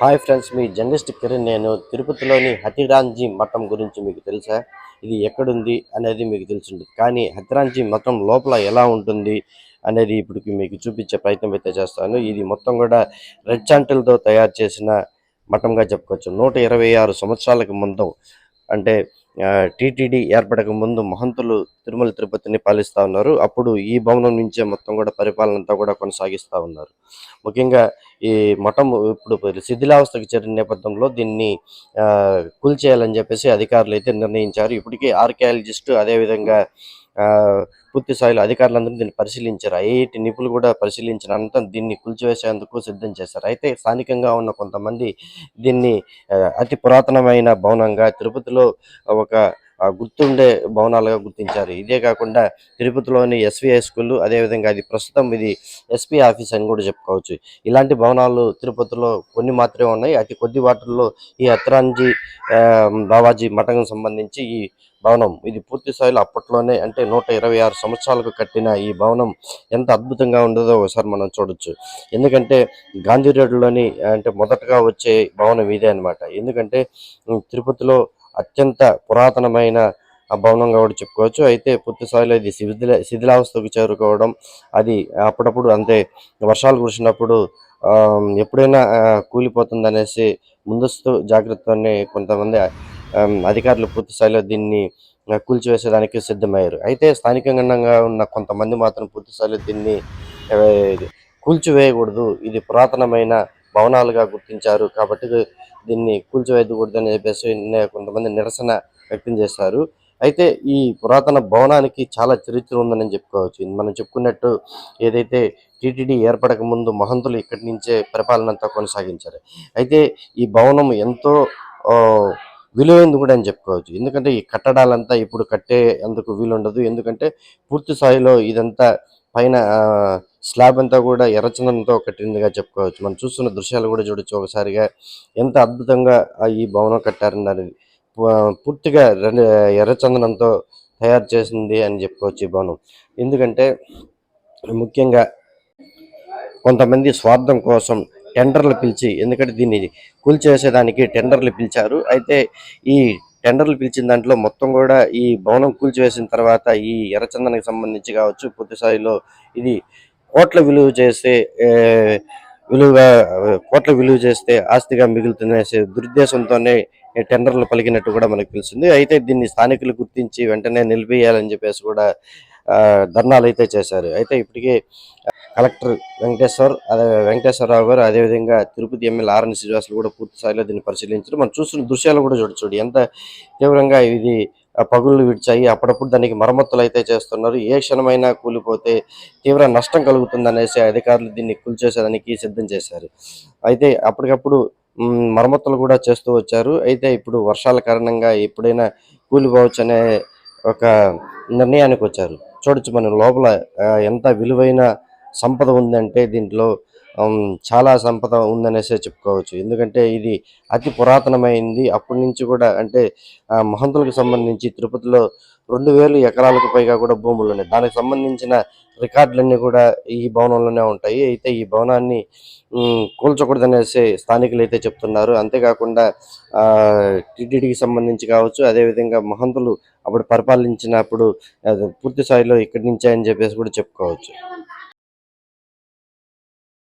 Hi friends మీ journalist Kiran నేను తిరుపతిలోని హతిరాంజీ మఠం గురించి మీకు తెలుసా? ఇది ఎక్కడుంది అనేది మీకు తెలిసింది కానీ హతిరాంజీ మఠం లోపల ఎలా ఉంటుంది అనేది ఇప్పుడు మీకు చూపించే ప్రయత్నం అయితే చేస్తాను. ఇది మొత్తం కూడా రెడ్ చాంటిల్తో తయారు చేసిన మఠంగా చెప్పుకోవచ్చు. నూట ఇరవై ఆరు సంవత్సరాలకు ముందు అంటే టీటీడీ ఏర్పడక ముందు మహంతులు తిరుమల తిరుపతిని పాలిస్తూ ఉన్నారు. అప్పుడు ఈ భవనం నుంచే మొత్తం కూడా పరిపాలన అంతా కూడా కొనసాగిస్తూ ఉన్నారు. ముఖ్యంగా ఈ మఠం ఇప్పుడు శిథిలావస్థకు చేరిన నేపథ్యంలో దీన్ని కూల్చేయాలని చెప్పేసి అధికారులు అయితే నిర్ణయించారు. ఇప్పటికే ఆర్కియాలజిస్టు అదేవిధంగా పూర్తి స్థాయిలో అధికారులందరూ దీన్ని పరిశీలించారు. ఐఐటి నిపుణులు కూడా పరిశీలించిన అనంతరం దీన్ని కూల్చివేసేందుకు సిద్ధం చేశారు. అయితే స్థానికంగా ఉన్న కొంతమంది దీన్ని అతి పురాతనమైన భవనంగా తిరుపతిలో ఒక గుర్తుండే భవనాలుగా గుర్తించారు. ఇదే కాకుండా తిరుపతిలోని ఎస్విఐ స్కూల్ అదేవిధంగా అది ప్రస్తుతం ఇది ఎస్పీ ఆఫీస్ అని కూడా చెప్పుకోవచ్చు. ఇలాంటి భవనాలు తిరుపతిలో కొన్ని మాత్రమే ఉన్నాయి. అతి కొద్ది వాటిల్లో ఈ అత్రాంజీ బావాజీ మఠం సంబంధించి ఈ భవనం ఇది పూర్తి స్థాయిలో అప్పట్లోనే అంటే నూట ఇరవై ఆరు సంవత్సరాలకు కట్టిన ఈ భవనం ఎంత అద్భుతంగా ఉండదో ఒకసారి మనం చూడొచ్చు. ఎందుకంటే గాంధీ రోడ్లోని అంటే మొదటగా వచ్చే భవనం ఇదే అన్నమాట. ఎందుకంటే తిరుపతిలో అత్యంత పురాతనమైన భవనంగా కూడా చెప్పుకోవచ్చు. అయితే పూర్తి స్థాయిలో ఇది శిథిల శిథిలావస్థకు చేరుకోవడం అది అప్పుడప్పుడు అంతే. వర్షాలు కురిసినప్పుడు ఎప్పుడైనా కూలిపోతుందనేసి కూలిపోతుంది అనేసి ముందస్తు జాగ్రత్తనే కొంతమంది అధికారులు పూర్తి స్థాయిలో దీన్ని కూల్చివేసేదానికి సిద్ధమయ్యారు. అయితే స్థానికంగా ఉన్న కొంతమంది మాత్రం పూర్తి స్థాయిలో దీన్ని కూల్చివేయకూడదు. ఇది పురాతనమైన భవనాలుగా గుర్తించారు కాబట్టి దీన్ని కూల్చివేయకూడదని చెప్పేసి కొంతమంది నిరసన వ్యక్తం చేశారు. అయితే ఈ పురాతన భవనానికి చాలా చరిత్ర ఉందని చెప్పుకోవచ్చు. మనం చెప్పుకున్నట్టు ఏదైతే టీటీడీ ఏర్పడక ముందు మహంతులు ఇక్కడి నుంచే పరిపాలనంతా కొనసాగించారు. అయితే ఈ భవనం ఎంతో విలువైంది కూడా అని చెప్పుకోవచ్చు. ఎందుకంటే ఈ కట్టడాలంతా ఇప్పుడు కట్టే అందుకు వీలుండదు. ఎందుకంటే పూర్తి స్థాయిలో ఇదంతా పైన స్లాబ్ అంతా కూడా ఎర్రచందనంతో కట్టిందిగా చెప్పుకోవచ్చు. మనం చూస్తున్న దృశ్యాలు కూడా చూడొచ్చు ఒకసారిగా. ఎంత అద్భుతంగా ఆ ఈ భవనం కట్టారన్నది పూర్తిగా రెండు ఎర్రచందనంతో తయారు చేసింది అని చెప్పుకోవచ్చు ఈ భవనం. ఎందుకంటే ముఖ్యంగా కొంతమంది స్వార్థం కోసం టెండర్లు పిలిచి ఎందుకంటే దీన్ని కూల్చేసేదానికి టెండర్లు పిలిచారు. అయితే ఈ టెండర్లు పిలిచిన దాంట్లో మొత్తం కూడా ఈ భవనం కూల్చివేసిన తర్వాత ఈ ఎర్రచందనకి సంబంధించి కావచ్చు పూర్తి స్థాయిలో ఇది కోట్ల విలువ చేస్తే విలువగా కోట్ల విలువ చేస్తే ఆస్తిగా మిగులుతుందనే దురుద్దేశంతోనే టెండర్లు పలికినట్టు కూడా మనకు తెలిసింది అయితే దీన్ని స్థానికులు గుర్తించి వెంటనే నిలిపేయాలని చెప్పేసి కూడా ధర్నాలు అయితే చేశారు. అయితే ఇప్పటికే కలెక్టర్ వెంకటేశ్వర్ అదే వెంకటేశ్వరరావు గారు అదేవిధంగా తిరుపతి ఎమ్మెల్యే ఆర్ఎన్ శ్రీనివాసులు కూడా పూర్తి స్థాయిలో దీన్ని పరిశీలించారు. మనం చూస్తున్న దృశ్యాలు కూడా చూడచ్చు ఎంత తీవ్రంగా ఇది పగుళ్ళు విడిచాయి. అప్పుడప్పుడు దానికి మరమ్మతులు అయితే చేస్తున్నారు. ఏ క్షణమైనా కూలిపోతే తీవ్ర నష్టం కలుగుతుంది అనేసి అధికారులు దీన్ని కూల్చేసేదానికి సిద్ధం చేశారు. అయితే అప్పటికప్పుడు మరమ్మతులు కూడా చేస్తూ వచ్చారు. అయితే ఇప్పుడు వర్షాల కారణంగా ఎప్పుడైనా కూలిపోవచ్చు అనే ఒక నిర్ణయానికి వచ్చారు. చూడొచ్చు మనం లోపల ఎంత విలువైన సంపద ఉందంటే దీంట్లో చాలా సంపద ఉందనేసే చెప్పుకోవచ్చు. ఎందుకంటే ఇది అతి పురాతనమైంది. అప్పటి నుంచి కూడా అంటే మహంతులకు సంబంధించి తిరుపతిలో రెండు వేలు ఎకరాలకు పైగా కూడా భూములు ఉన్నాయి. దానికి సంబంధించిన రికార్డులన్నీ కూడా ఈ భవనంలోనే ఉంటాయి. అయితే ఈ భవనాన్ని కూల్చకూడదనేసి స్థానికులు అయితే చెప్తున్నారు. అంతేకాకుండా ఆ టీటీడీకి సంబంధించి కావచ్చు అదేవిధంగా మహంతులు అప్పుడు పరిపాలించినప్పుడు పూర్తి స్థాయిలో ఇక్కడి నుంచే అని చెప్పేసి కూడా చెప్పుకోవచ్చు.